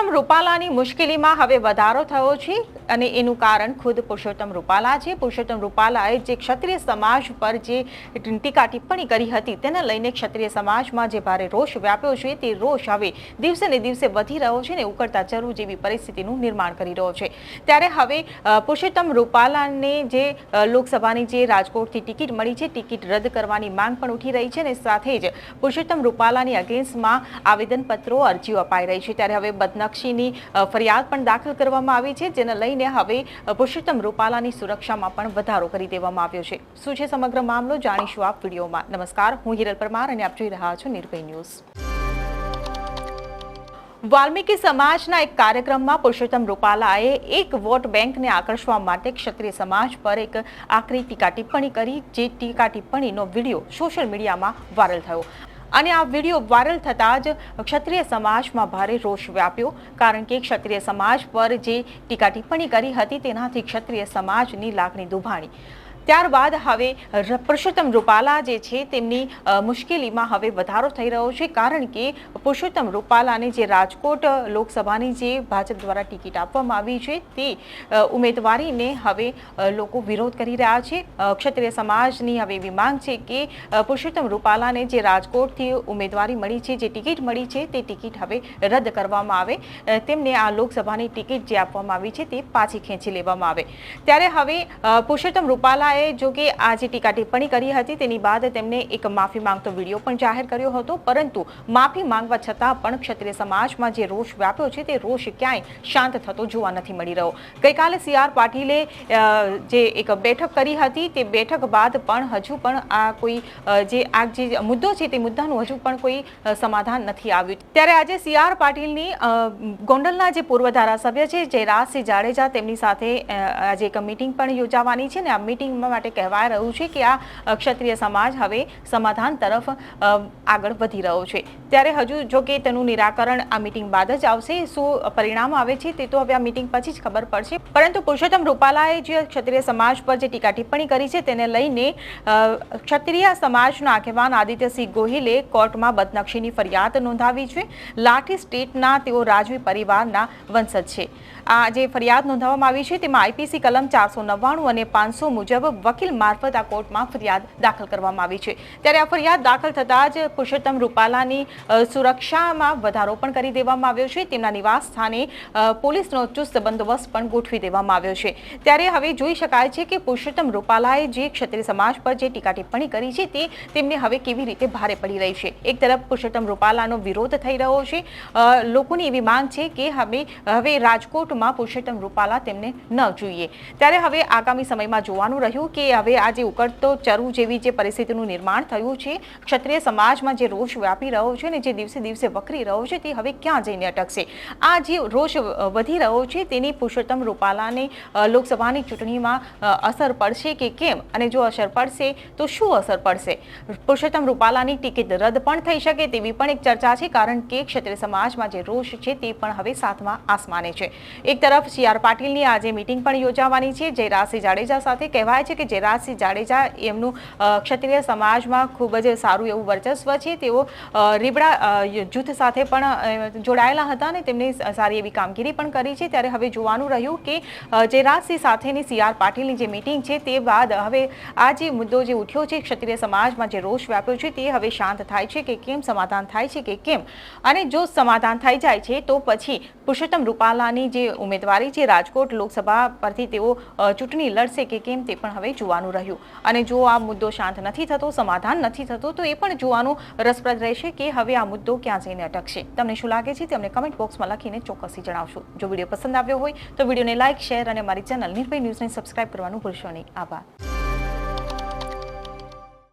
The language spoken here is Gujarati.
પુરુષોત્તમ રૂપાલાની મુશ્કેલીમાં હવે વધારો થયો છે. અને એનું કારણ ખુદ પુરુષોત્તમ રૂપાલા છે. પુરુષોત્તમ રૂપાલાએ જે ક્ષત્રિય સમાજ પર જે ટીકા ટિપ્પણી કરી હતી, તેને લઈને ક્ષત્રિય સમાજમાં જે ભારે રોષ વ્યાપ્યો છે, તે રોષ હવે દિવસે ને દિવસે વધી રહ્યો છે ને ઉકળતા જરૂર જેવી પરિસ્થિતિનું નિર્માણ કરી રહ્યો છે. ત્યારે હવે પુરુષોત્તમ રૂપાલાને જે લોકસભાની જે રાજકોટથી ટિકિટ મળી છે, ટિકિટ રદ કરવાની માંગ પણ ઉઠી રહી છે અને સાથે જ પુરુષોત્તમ રૂપાલાની અગેન્સ્ટમાં આવેદનપત્રો અરજીઓ અપાઈ રહી છે. ત્યારે હવે બદનક્ષીની ફરિયાદ પણ દાખલ કરવામાં આવી છે, જેને લઈને હવે પુરુષોત્તમ રૂપાલાની સુરક્ષામાં પણ વધારો કરી દેવામાં આવ્યો છે. શું છે સમગ્ર મામલો જાણીશું આપ વિડીયોમાં. નમસ્કાર, હું હિરલ પરમાર અને આપ જોઈ રહ્યા છો નિર્ભય ન્યૂઝ. વાલ્મીકી સમાજના એક કાર્યક્રમમાં પુરુષોત્તમ રૂપાલાએ એક વોટ બેંકને આકર્ષવા માટે ક્ષત્રિય સમાજ પર એક આકરી ટીકા ટિપ્પણી કરી, જે ટીકા ટિપ્પણીનો વીડિયો સોશિયલ મીડિયામાં વાયરલ થયો. અને આ વીડિયો વાયરલ થતાં જ ક્ષત્રિય સમાજમાં ભારે રોષ વ્યાપ્યો, કારણ કે ક્ષત્રિય સમાજ પર જે ટીકા ટિપ્પણી કરી હતી તેનાથી ક્ષત્રિય સમાજની લાગણી દુભાણી. ત્યારબાદ હવે પુરુષોત્તમ રૂપાલા જે છે તેમની મુશ્કેલીમાં હવે વધારો થઈ રહ્યો છે કારણ કે પુરુષોત્તમ રૂપાલાને જે રાજકોટ લોકસભાની જે ભાજપ દ્વારા ટિકિટ આપવામાં આવી છે તે ઉમેદવારીને હવે લોકો વિરોધ કરી રહ્યા છે. ક્ષત્રિય સમાજની હવે એવી માંગ છે કે પુરુષોત્તમ રૂપાલાને જે રાજકોટથી ઉમેદવારી મળી છે, જે ટિકિટ મળી છે તે ટિકિટ હવે રદ કરવામાં આવે. તેમને આ લોકસભાની ટિકિટ જે આપવામાં આવી છે તે પાછી ખેંચી લેવામાં આવે. ત્યારે હવે પુરુષોત્તમ રૂપાલાએ જો કે આ જે ટીકા ટિપ્પણી કરી હતી, તેની બાદ તેમને એક માફી માંગતો વીડિયો પણ જાહેર કર્યો હતો. પરંતુ માફી માંગવા છતાં પણ ક્ષત્રિય સમાજમાં જે રોષ વ્યાપ્યો છે, તે રોષ ક્યાંય શાંત થતો જોવા નથી મળી રહ્યો. ગઈકાલે સી આર પાટીલે જે એક બેઠક કરી હતી, તે બેઠક બાદ પણ હજુ પણ આ કોઈ જે આ જે મુદ્દો છે, તે મુદ્દાનું હજુ પણ કોઈ સમાધાન નથી આવ્યું. ત્યારે આજે સી આર પાટીલની ગોંડલના જે પૂર્વ ધારાસભ્ય છે જયરાજસિંહ જાડેજા, તેમની સાથે આજે એક મીટિંગ પણ યોજાવાની છે ને આ મીટિંગ માટે કહેવાય રહ્યું છે કે આ ક્ષત્રિય સમાજ હવે સમાધાન તરફ આગળ વધી રહ્યો છે. ત્યારે હજુ જો કે તેનું નિરાકરણ આ મિટિંગ બાદ જ આવશે. શું પરિણામ આવે છે તે તો હવે આ મિટિંગ પછી જ ખબર પડશે. પરંતુ પુરુષોત્તમ રૂપાલાએ જે ક્ષત્રિય સમાજ પર જે ટીકા ટિપ્પણી કરી છે તેને લઈને ક્ષત્રિય સમાજના આગેવાન આદિત્યસિંહ ગોહિલે કોર્ટમાં બદનક્ષીની ફરિયાદ નોંધાવી છે. લાઠી સ્ટેટના તેઓ રાજવી પરિવારના વંશજ છે. આ જે ફરિયાદ નોંધાવવામાં આવી છે તેમાં આઈપીસી કલમ ચારસો નવ્વાણું અને પાંચસો મુજબ વકીલ મારફત આ કોર્ટમાં ફરિયાદ દાખલ કરવામાં આવી છે. ત્યારે આ ફરિયાદ દાખલ થતાં જ પુરુષોત્તમ રૂપાલાની સુરક્ષામાં વધારો પણ કરી દેવામાં આવ્યો છે. તેમના નિવાસ સ્થાને પોલીસનો ચુસ્ત બંદોબસ્ત પણ ગોઠવી દેવામાં આવ્યો છે. ત્યારે હવે જોઈ શકાય છે કે પુરુષોત્તમ રૂપાલાએ જે ક્ષત્રિય સમાજ પર જે ટીકા ટિપ્પણી કરી છે તે તેમને હવે કેવી રીતે ભારે પડી રહી છે. એક તરફ પુરુષોત્તમ રૂપાલાનો વિરોધ થઈ રહ્યો છે. લોકોની એવી માંગ છે કે હવે હવે રાજકોટમાં પુરુષોત્તમ રૂપાલા તેમને ન જોઈએ. ત્યારે હવે આગામી સમયમાં જોવાનું રહ્યું કે હવે આ જે ઉકળતો ચરુ જેવી જે પરિસ્થિતિનું નિર્માણ થયું છે, ક્ષત્રિય સમાજમાં જે રોષ વ્યાપી રહ્યો છે ને જે દિવસે દિવસે વકરી રહ્યો છે, તે હવે ક્યાં જઈને અટકશે? આ જે રોષ વધી રહ્યો છે, તેની પુરુષોત્તમ રૂપાલાને લોકસભાની ચૂંટણીમાં અસર પડશે કે કેમ? અને જો અસર પડશે, તો શું અસર પડશે? પુરુષોત્તમ રૂપાલાની ટિકિટ રદ પણ થઈ શકે તેવી પણ એક ચર્ચા છે, કારણ કે ક્ષત્રિય સમાજમાં જે રોષ છે, તે પણ હવે સાતમા આસમાને છે. એક તરફ સી આર પાટીલની આજે મિટિંગ પણ યોજાવાની છે જયરાજસિંહ જાડેજા સાથે કહેવાય છે કે જયરાજસિંહ જાડેજા એમનું ક્ષત્રિય સમાજમાં ખૂબ જ સારું એવું વર્ચસ્વ છે. તેઓ રીબડા જૂથ સાથે પણ જોડાયેલા હતા અને તેમની સારી એવી કામગીરી પણ કરી છે. ત્યારે હવે જોવાનું રહ્યું કે અ, જયરાજસિંહ સાથેની સી આર પાટીલની જે મિટિંગ છે તે બાદ હવે આ જે મુદ્દો જે ઉઠ્યો છે ક્ષત્રિય સમાજમાં જે રોષ વ્યાપ્યો છે તે હવે શાંત થાય છે કે કેમ સમાધાન થાય છે કે કેમ? અને જો સમાધાન થઈ જાય છે તો પછી પુરુષોત્તમ રૂપાલાની જે ઉમેદવારી છે રાજકોટ લોકસભા પરથી તેઓ ચૂંટણી લડશે કે કેમ તે પણ હવે જોવાનું રહ્યું. અને જો આ મુદ્દો શાંત નથી થતો, સમાધાન નથી થતો, તો એ પણ જોવાનું રસપ્રદ રહેશે કે હવે આ મુદ્દો ક્યાં જઈને અટકશે. તમને શું લાગે છે તે અમને કમેન્ટ બોક્સમાં લખીને ચોક્કસથી જણાવશો. જો વીડિયો પસંદ આવ્યો હોય તો વિડીયોને લાઇક શેર અને મારી ચેનલ નિર્ભય ન્યૂઝને સબસ્ક્રાઇબ કરવાનું ભૂલશો નહીં. આભાર.